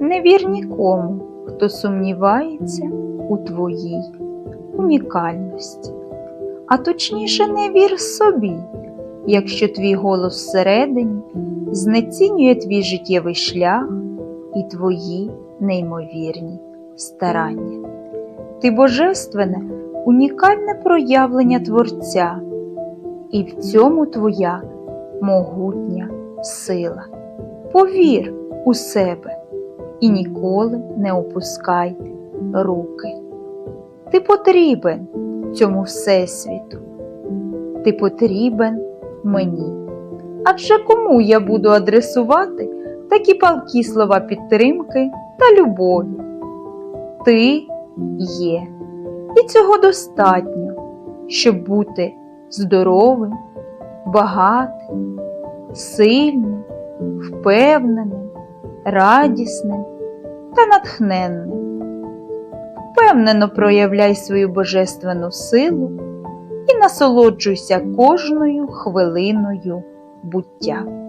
Не вір нікому, хто сумнівається у твоїй унікальності. А точніше, не вір собі, якщо твій голос всередині знецінює твій життєвий шлях і твої неймовірні старання. Ти божественне, унікальне проявлення Творця, і в цьому твоя могутня сила. Повір у себе і ніколи не опускай руки. Ти потрібен цьому Всесвіту. Ти потрібен мені. Адже кому я буду адресувати такі палкі слова підтримки та любові? Ти є, і цього достатньо, щоб бути здоровим, багатим, сильним, впевненим, радісним та натхненним. Впевнено проявляй свою божественну силу і насолоджуйся кожною хвилиною буття.